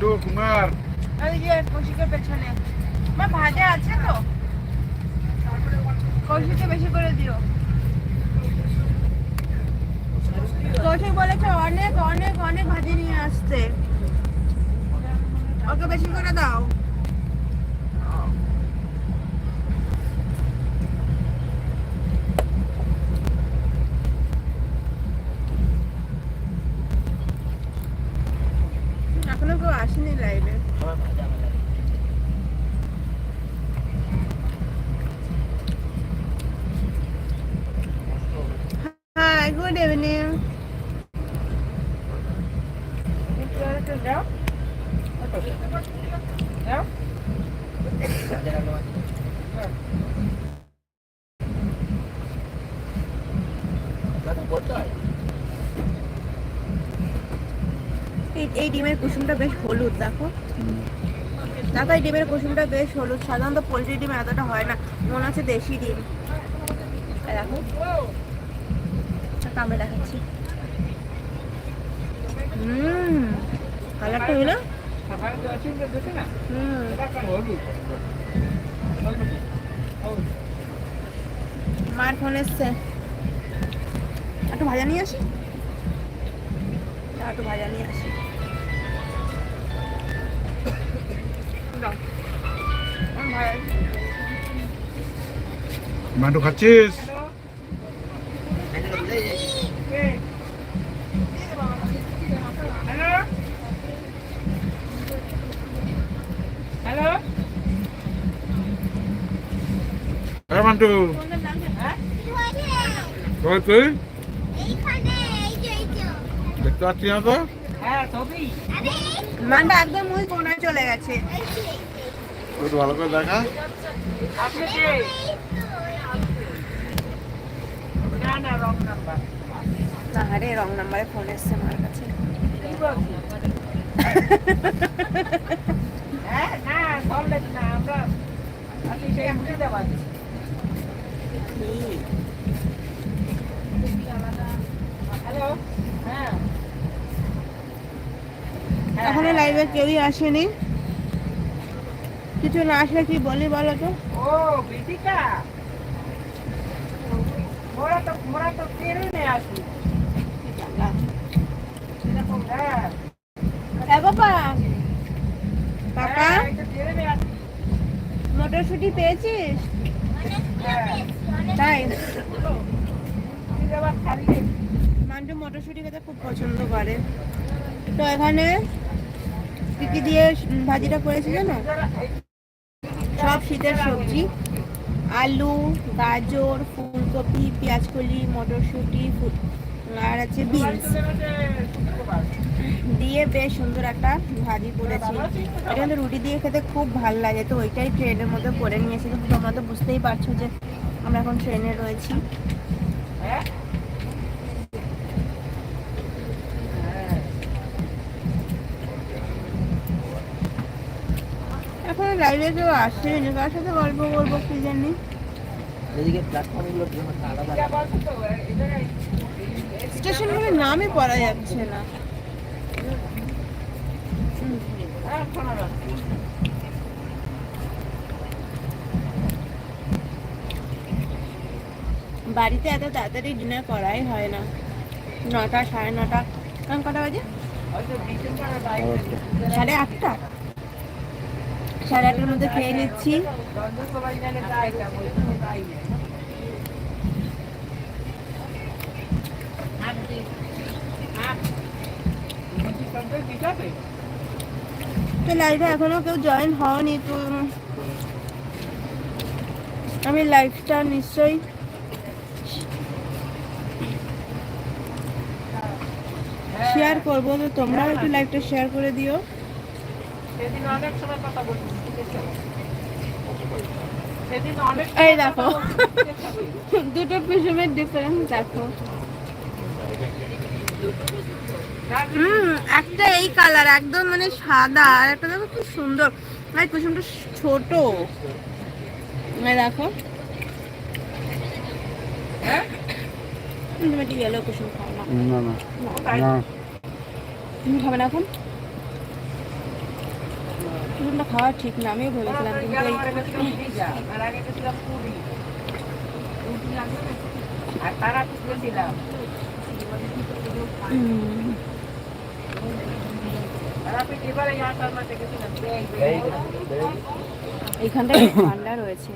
যাচ্ছে কুমার। ওই যে কৌশিকের পেছনে। মা, ভাজা আছে তো? কৌশিককে বেশি করে দিও। কৌশিক বলেছে অনেক অনেক অনেক ভাজি নিয়ে আসতে। ওকে বেশি করে দাও। এখনও কেউ আসেনি লাইভে Hi, good evening. এই- এই ডিমের কুসুমটা বেশ হলুদ, দেখো। দেখো, এই ডিমের কুসুমটা বেশ হলুদ। সাধারণত পোলট্রি ডিম এতটা হয় না। মনে হচ্ছে দেশি ডিম। দেখো। কামড়ে দেখাচ্ছি। হুম, কালারটা হলো? হুম। মার ফোন এসছে। একটু ভাজা নিয়ে আসি? একটু ভাজা নিয়ে আসি। বান্টু খাচ্ছিস? হ্যাঁ কি? হ্যাঁ? কই তুই? দেখতে পাচ্ছি না তো? মানটা একদম ওই কোনায় চলে গেছে। একটু ভালো করে দেখা। আরে রং নাম্বারে ফোন এসছে আমার কাছে এখনও লাইভে কেউই আসেনি। কিছু না আসলে কি বলি বলো তো? ও বিটিকা মোরা তো মোরা তো হ্যাঁ। হ্যাঁ আসি। মটরশুটি পেয়েছিস? হ্যাঁ। তাই? মান্টু মটরশুটি খেতে খুব পছন্দ করে। তো এখানে কি দিয়ে ভাজিটা করেছি জানো? সব শীতের সবজি। আলু, গাজর, ফুলকপি, পেঁয়াজকলি, মটরশুঁটি আর আছে বিনস। দিয়ে বেশ সুন্দর একটা ভাজি করেছি। এটা কিন্তু রুটি দিয়ে খেতে খুব ভালো লাগে, তো ওইটাই ট্রেনের মধ্যে করে নিয়েছি কিন্তু তোমরা তো বুঝতেই পারছ যে আমরা এখন ট্রেনে রয়েছি হ্যাঁ এখন লাইভে কেউ আসেনি কার সাথে গল্প করব কি জানি? এদিকে প্ল্যাটফর্মগুলো আলাদা স্টেশনগুলোর নামই পড়া যাচ্ছে না। বাড়িতে এত তাড়াতাড়ি ডিনার করাই হয় না। নটা সাড়ে নটা কটা বাজে? সাড়ে আটটা। সাড়ে আটটার মধ্যে খেয়ে নিচ্ছি। তো লাইভে এখনও কেউ জয়েন হওনি তো আমি লাইভটা নিশ্চয়ই শেয়ার করব, তো তোমরাও একটু লাইভটা শেয়ার করে দিও। সেদিন অনেক সময় কথা বলছি। এই দেখো। দুটো পিছনের ডিফারেন্স দেখো। হুম একটা এই কালার একদম মানে সাদা আর একটা দেখো খুব সুন্দর। আর কুসুমটা ছোট। দেখো। তুমি একটু ইয়েলো কুসুম খাও না? না না, তুমি খাবে না এখন? টিফিনটা খাওয়া ঠিক না আমিও ভেবেছিলাম কিন্তু এই আর আগে গেছিলাম পুরী রুটি আনতে আর তারা গেছিলাম উম, তারাপীঠ এবারে আসার মাঠে গেছিলাম এই যে, এই যে। এইখানটায় খুব ঠান্ডা রয়েছে।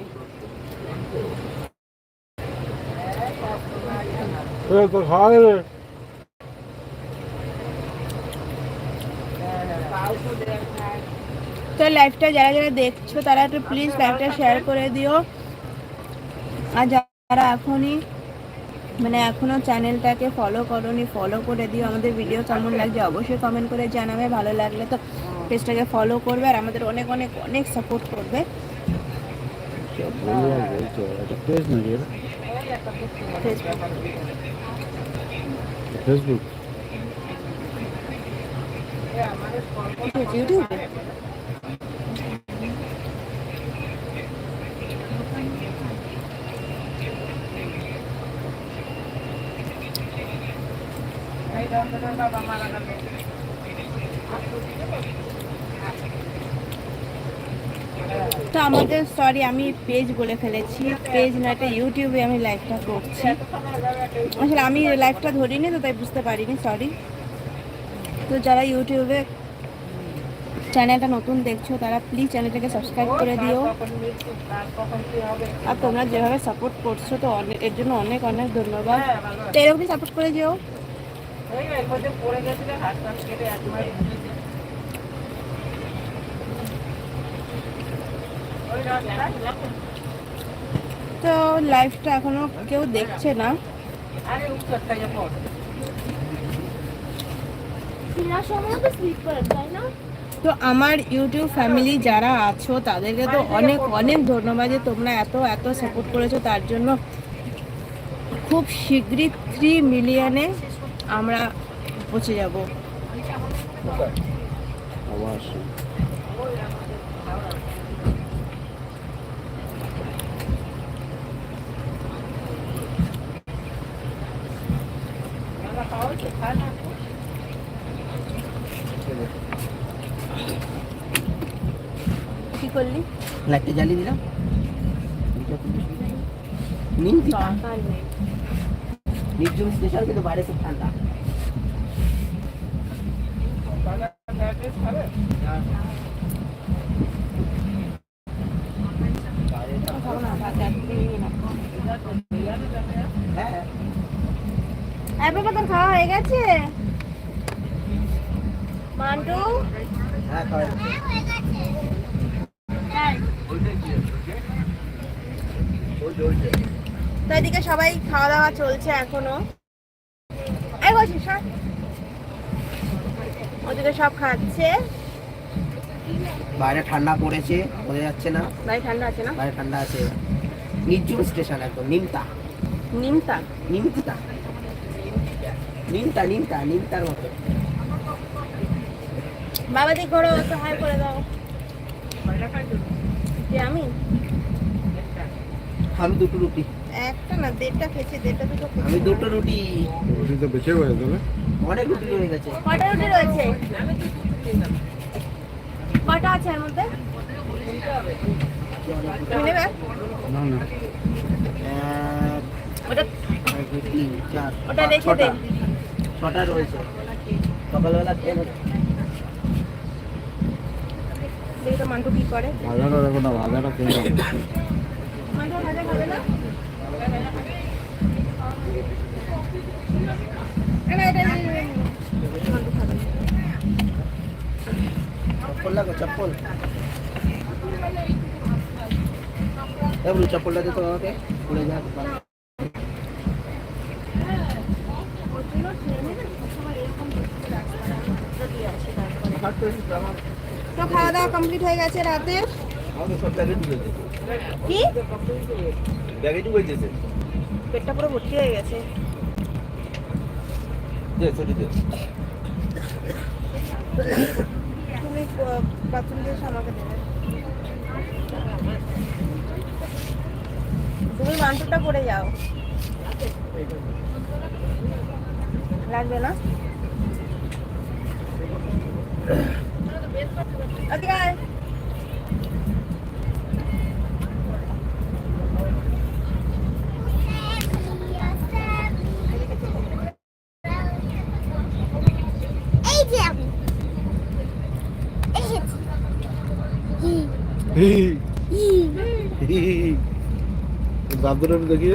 খাওয়া রে তো লাইভটা যারা যারা দেখছ তারা একটু প্লিজ লাইভটা শেয়ার করে দিও। আর যারা এখনই মানে এখনও চ্যানেলটাকে ফলো করোনি ফলো করে দিও। আমাদের ভিডিও কেমন লাগছে অবশ্যই কমেন্ট করে জানাবে ভালো লাগলে তো পেজটাকে ফলো করবে আর আমাদের অনেক অনেক অনেক সাপোর্ট করবে। ফেসবুক ইউটিউবে তো আমাদের সরি আমি পেজ বলে ফেলেছি। পেজ না, এটা ইউটিউবে আমি লাইভটা করছি। আসলে আমি লাইভটা ধরিনি তো, তাই বুঝতে পারিনি সরি তো যারা ইউটিউবে চ্যানেলটা নতুন দেখছ, তারা প্লিজ চ্যানেলটাকে সাবস্ক্রাইব করে দিও। আর তোমরা যেভাবে সাপোর্ট করছ, তো অনেক এর জন্য অনেক অনেক ধন্যবাদ। তো এরকমই সাপোর্ট করে যেও। তো লাইফটা এখনও কেউ দেখছে না। আরে উত্তরটা যে পড়। তো আমার ইউটিউব ফ্যামিলি যারা আছো তাদেরকে তো অনেক অনেক ধন্যবাদ যে তোমরা এত এত সাপোর্ট করেছ। তার জন্য খুব শীঘ্রই থ্রি মিলিয়নে আমরা পৌঁছে যাব। কি করলি? লাইটটা জ্বালিয়ে দিলাম। পিঠা নির্জন স্পেশাল কিন্তু বাইরে খুব ঠান্ডা অ্যাড্রেস খাবে হ্যাঁ খাওয়া হয়ে গেছে? মান্টু? হ্যাঁ তো এদিকে সবাই খাওয়া দাওয়া চলছে এখনও। এই বলছি সব ওদিকে সব খাচ্ছে। বাইরে ঠান্ডা পড়েছে বোঝা যাচ্ছে না। ভাই ঠান্ডা আছে না? বাইরে ঠান্ডা আছে। নির্জন স্টেশন একদম নিমতা। নিমতা? নিমতা। নিমতা নিমতা নিমতার মতো। বাবা দিক ঘরে একটু হাই করে দাও। যে আমি? আমি দুটো রুটি। একটা না দেড়টা খেয়েছি দেড়টা দুটো আমি দুটো রুটি। রুটি তো বেঁচে গেছে তাহলে অনেক রুটি রয়ে গেছে। কটা রুটি রয়েছে? কটা আছে এর মধ্যে? সকালবেলা খেয়ে মান্টু কি করে। ভাজাটা দেখো না ভাজাটা খেয়ে না চপ্পল এবার চপ্পলটা দিতে আমাকে পড়ে যাক। তারপরে। তো খাওয়া দাওয়া কমপ্লিট হয়ে গেছে রাতে? কি? ব্যাগে ঢুকে পেটটা পুরো ভর্তি হয়ে গেছে। তুমি বাথরুম দিয়ে আমাকে দেবে। তুমি মান্টুটা পরে যাও লাগবে না Hee. Hee. Hee. दादू ने भी